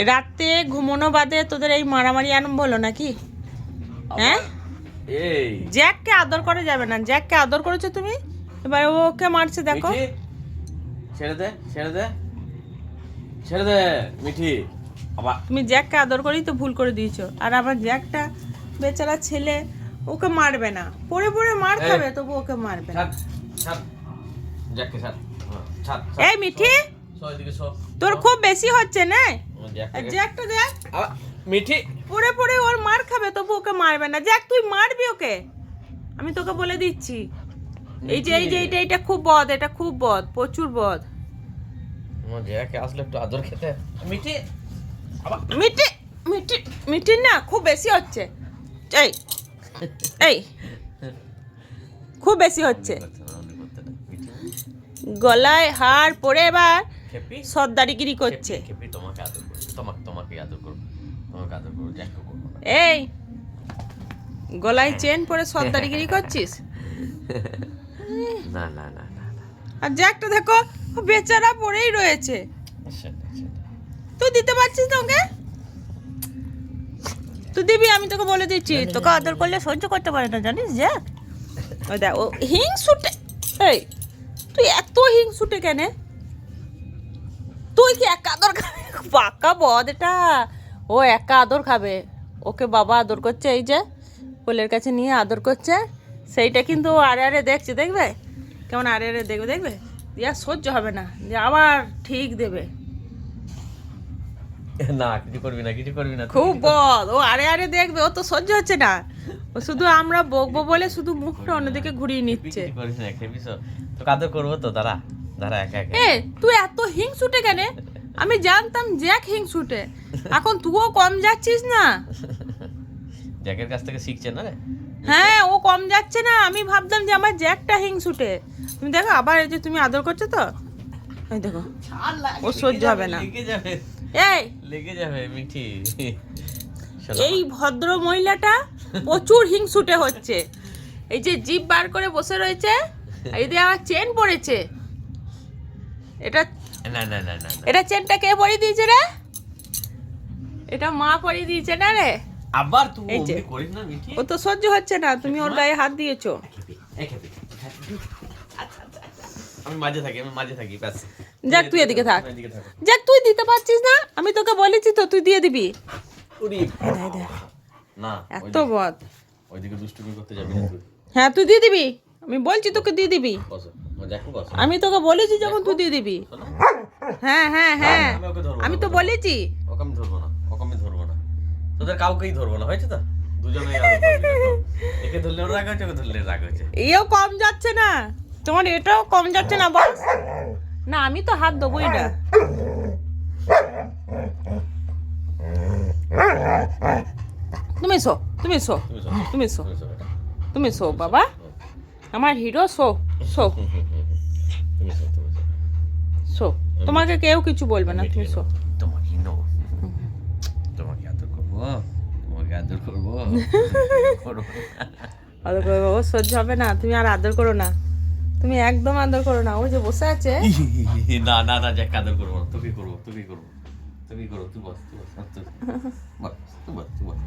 রাতে ঘুমোনো বাদে তোদের এই মারামারি আরম্ভ হলো নাকি? হ্যাঁ? এই। জ্যাককে আদর করা যাবে না। জ্যাককে আদর করেছ তুমি? এবার ওকে মারছে দেখো। ছেড়ে দে ছেড়ে দে। ছেড়ে দে মিঠি। তুমি জ্যাককে আদর করেই তো ভুল করে দিয়েছ। আর আমার জ্যাকটা বেচারা ছেলে ওকে মারবে না। পড়ে পড়ে মার। খাবে তবু ওকে মারবে না। জ্যাককে ছাড়। হ্যাঁ, ছাড়। এই মিঠি। তোর খুব বেশি হচ্ছে না। জ্যাকটা দেখ। মিঠি। পড়ে পড়ে ওর মার খাবে তবু ওকে মারবে না। জ্যাক তুই মারবি ওকে? আমি তোকে বলে দিচ্ছি। এই যে এই যে এইটা এটা খুব বদ এটা খুব বদ প্রচুর বদ। আমার জ্যাকে আসলে একটু আদর খেতে। মিঠি। মিটি মিটি মিটি না খুব বেশি হচ্ছে। এই এই খুব বেশি হচ্ছে। গলায় হার পরে এবার সর্দারিগিরি করছে। তোমাকে তোমাকে আদর করব তোমাকে আদর করব করব এই গলায় চেন পরে সর্দারিগিরি করছিস? না না না আর জ্যাকটা দেখো বেচারা পড়েই রয়েছে। তুই দিতে পারছিস না ওকে? তুই দিবি আমি তোকে বলে দিচ্ছি। তোকে আদর করলে সহ্য করতে পারে না জানিস জ্যাক ওই দেখ ও হিং শুটে এই তুই এত হিংসুটে কেন? তুই কি একা আদর খাবে পাকা বদ এটা। ও একা আদর খাবে। ওকে বাবা আদর করছে এই যে কোলের কাছে নিয়ে আদর করছে। সেইটা কিন্তু আরে আরে দেখছে দেখবে? কেমন আরে আরে দেখবে দেখবে? দিয়া সহ্য হবে না যে আবার ঠিক দেবে। না কিছু করবি না কিছু করবি না তুই খুব ও আরে আরে দেখবে ও তো সহ্য হচ্ছে না। ও শুধু আমরা বকবো বলে শুধু মুখটা অন্যদিকে ঘুরিয়ে নিচ্ছে। করিস না তো করব তো দাঁড়া দাঁড়া একা একা। এ তুই এত হিং ছুটে কেন? আমি জানতাম জ্যাক হিং ছুটে এখন তুইও কম যাচ্ছিস না? জ্যাকের কাছ থেকে শিখছে না রে? হ্যাঁ ও কম যাচ্ছে না। আমি ভাবতাম যে আমার জ্যাকটা হিং ছুটে তুমি দেখো আবার এই যে তুমি আদর করছ তো? এই দেখো ও সহ্য হবে না। এই! লেগে যাবে মিঠি। এই ভদ্র মহিলাটা প্রচুর হিংসুটে হচ্ছে। এই যে জিপ বার করে বসে রয়েছে এই দিয়ে আমার চেন পড়েছে। এটা না না না না। এটা চেনটা কে পরিয়ে দিয়েছে রে? এটা মা পরিয়ে দিয়েছে না রে? আবার তুই অমনি করিস না মিঠি? ও তো সহ্য হচ্ছে না তুমি ওর গায়ে হাত দিয়েছ। আমি মাঝে থাকি আমি মাঝে থাকি ব্যাস। যাক, তুই এদিকে থাক। যাক তুই দিতে পারছিস না আমি তোকে বলেছি তো তুই দিয়ে দিবি। না এত বদ। ওইদিকে দুষ্টুমি করতে যাবি না তুই। হ্যাঁ তুই দিয়ে দিবি। আমি বলছি তোকে দিয়ে দিবি। আমি তোকে বলেছি যখন তুই দিয়ে দিবি। হ্যাঁ হ্যাঁ হ্যাঁ। আমি তো বলেছি। ওকে আমি ধরবো না ওকে আমি ধরবো না। তোদের কাউকেই ধরবো না হয়েছে তো? দুজনেই। একে ধরলে রাগ হচ্ছে ওকে ধরলে রাগ হচ্ছে। এও কম যাচ্ছে না। তোমার এটাও কম যাচ্ছে না বস। না আমি তো হাত দেবোই না। তুমি শো তুমি শো তুমি শো, তুমি শো বাবা। আমার হিরো শো। শো। তোমাকে কেউ কিছু বলবে না তুমি শো তোমাকে নো। তোমাকে আদর করব তোমাকে আদর করব। করব আদর করে বাবা সহ্য হবে না তুমি আর আদর করো না। তুমি একদম আদর করো না ওই যে বসে আছে। না না না যাক আদর করব না তোকে করব তোকে করব করব তুই বস তুই বস তুই বস তুই বস।